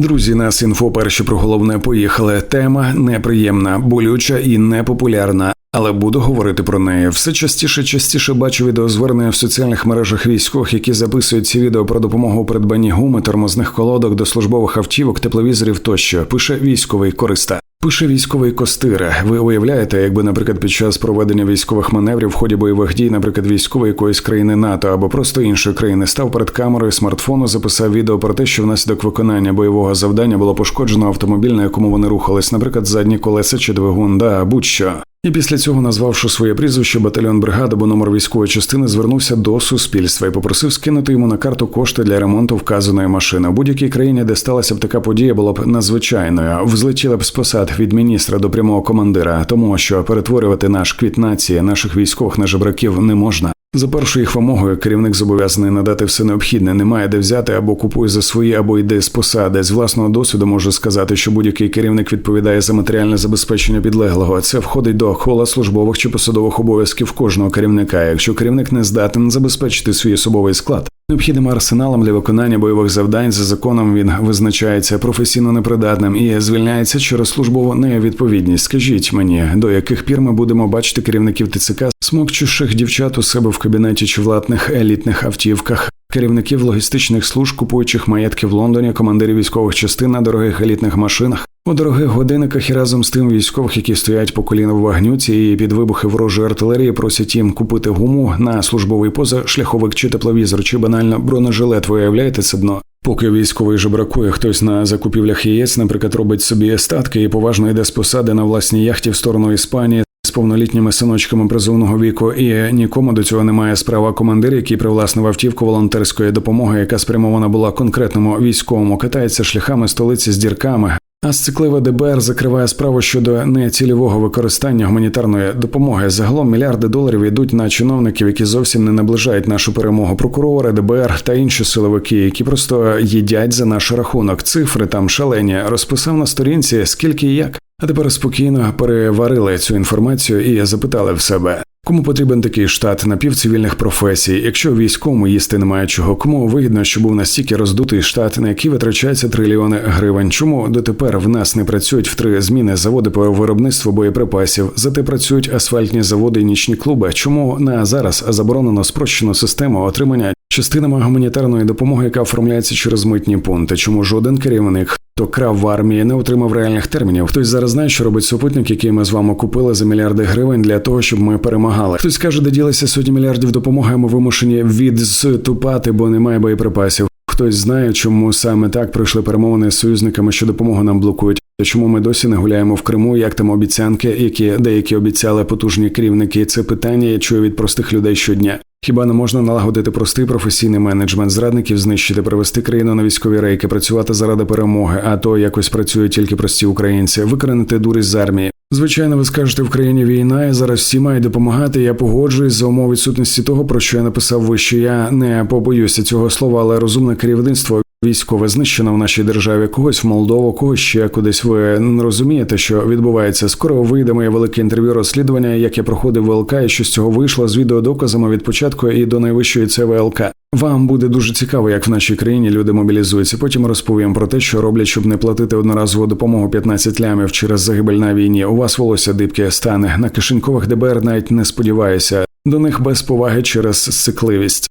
Друзі, нас інфо перші про головне поїхали. Тема неприємна, болюча і непопулярна. Але буду говорити про неї. Все частіше, частіше бачу відеозвернення в соціальних мережах військових, які записують ці відео про допомогу придбанні гуми, тормозних колодок до службових автівок, тепловізорів тощо. Пише військовий користа. Пише військовий костир. Ви уявляєте, якби, наприклад, під час проведення військових маневрів в ході бойових дій, наприклад, військовий якоїсь країни НАТО або просто іншої країни став перед камерою смартфону, записав відео про те, що внаслідок виконання бойового завдання було пошкоджено автомобіль, на якому вони рухались, наприклад, задні колеса чи двигун, да будь-що. І після цього, назвавши своє прізвище, батальйон бригади або номер військової частини звернувся до суспільства і попросив скинути йому на карту кошти для ремонту вказаної машини. У будь-якій країні, де сталася б така подія, була б надзвичайною. Взлетіла б з посад від міністра до прямого командира, тому що перетворювати наш квіт нації, наших військових на жебраків не можна. За першою їх вимогою керівник зобов'язаний надати все необхідне, немає де взяти або купує за свої, або йде з посади. З власного досвіду можу сказати, що будь-який керівник відповідає за матеріальне забезпечення підлеглого. Це входить до хола службових чи посадових обов'язків кожного керівника. Якщо керівник не здатен забезпечити свій особовий склад, Необхідним арсеналом для виконання бойових завдань за законом він визначається професійно непридатним і звільняється через службову невідповідність. Скажіть мені, до яких пір ми будемо бачити керівників ТЦК, смокчущих дівчат у себе в кабінеті чи влатних елітних автівках, керівників логістичних служб, купуючих маєтки в Лондоні, командирів військових частин на дорогих елітних машинах, у дорогих годинниках і разом з тим військових, які стоять по коліна в вагнюці і під вибухи ворожої артилерії, просять їм купити гуму на службовий позашляховик чи тепловізор, чи банально бронежилет. Ви уявляєте це дно? Поки військовий жебракує, хтось на закупівлях яєць, наприклад, робить собі статки і поважно йде з посади на власній яхті в сторону Іспанії. З повнолітніми синочками призовного віку, і нікому до цього немає справа командир, який привласнив автівку волонтерської допомоги, яка спрямована була конкретному військовому, катається шляхами столиці з дірками, а сцикливе ДБР закриває справу щодо нецільового використання гуманітарної допомоги. Загалом мільярди доларів йдуть на чиновників, які зовсім не наближають нашу перемогу. Прокурори, ДБР та інші силовики, які просто їдять за наш рахунок. Цифри там шалені. Розписав на сторінці скільки і як. А тепер спокійно переварили цю інформацію і запитали в себе. Кому потрібен такий штат напівцивільних професій? Якщо військовому їсти немає чого, кому вигідно, що був настільки роздутий штат, на який витрачається трильйони гривень? Чому дотепер в нас не працюють в три зміни заводи по виробництву боєприпасів? Зате працюють асфальтні заводи і нічні клуби. Чому на зараз заборонено спрощену систему отримання частинами гуманітарної допомоги, яка оформляється через митні пункти? Чому жоден керівник? То крав в армії не отримав реальних термінів. Хтось зараз знає, що робить супутник, який ми з вами купили за мільярди гривень для того, щоб ми перемагали. Хтось каже, де ділися сотні мільярдів допомоги, ми вимушені відступати, бо немає боєприпасів. Хтось знає, чому саме так пройшли перемовини з союзниками, що допомогу нам блокують. Чому ми досі не гуляємо в Криму? Як там обіцянки, які деякі обіцяли потужні керівники? Це питання я чую від простих людей щодня. Хіба не можна налагодити простий професійний менеджмент зрадників, знищити, привести країну на військові рейки, працювати заради перемоги, а то якось працюють тільки прості українці, викоренити дурість з армії. Звичайно, ви скажете, в країні війна, і зараз всі мають допомагати. Я погоджуюсь за умов відсутності того, про що я написав вище. Я не побоюся цього слова, але розумне керівництво військове знищено в нашій державі. Когось в Молдову, когось ще кудись. Ви не розумієте, що відбувається. Скоро вийде моє велике інтерв'ю розслідування, як я проходив ВЛК, і що з цього вийшло з відеодоказами від початку і до найвищої ЦВЛК. Вам буде дуже цікаво, як в нашій країні люди мобілізуються. Потім розповім про те, що роблять, щоб не платити одноразову допомогу 15 лямів через загибель на війні. У вас волосся дибке стане на кишенькових ДБР. Навіть не сподіваюся. До них без поваги через сикливість.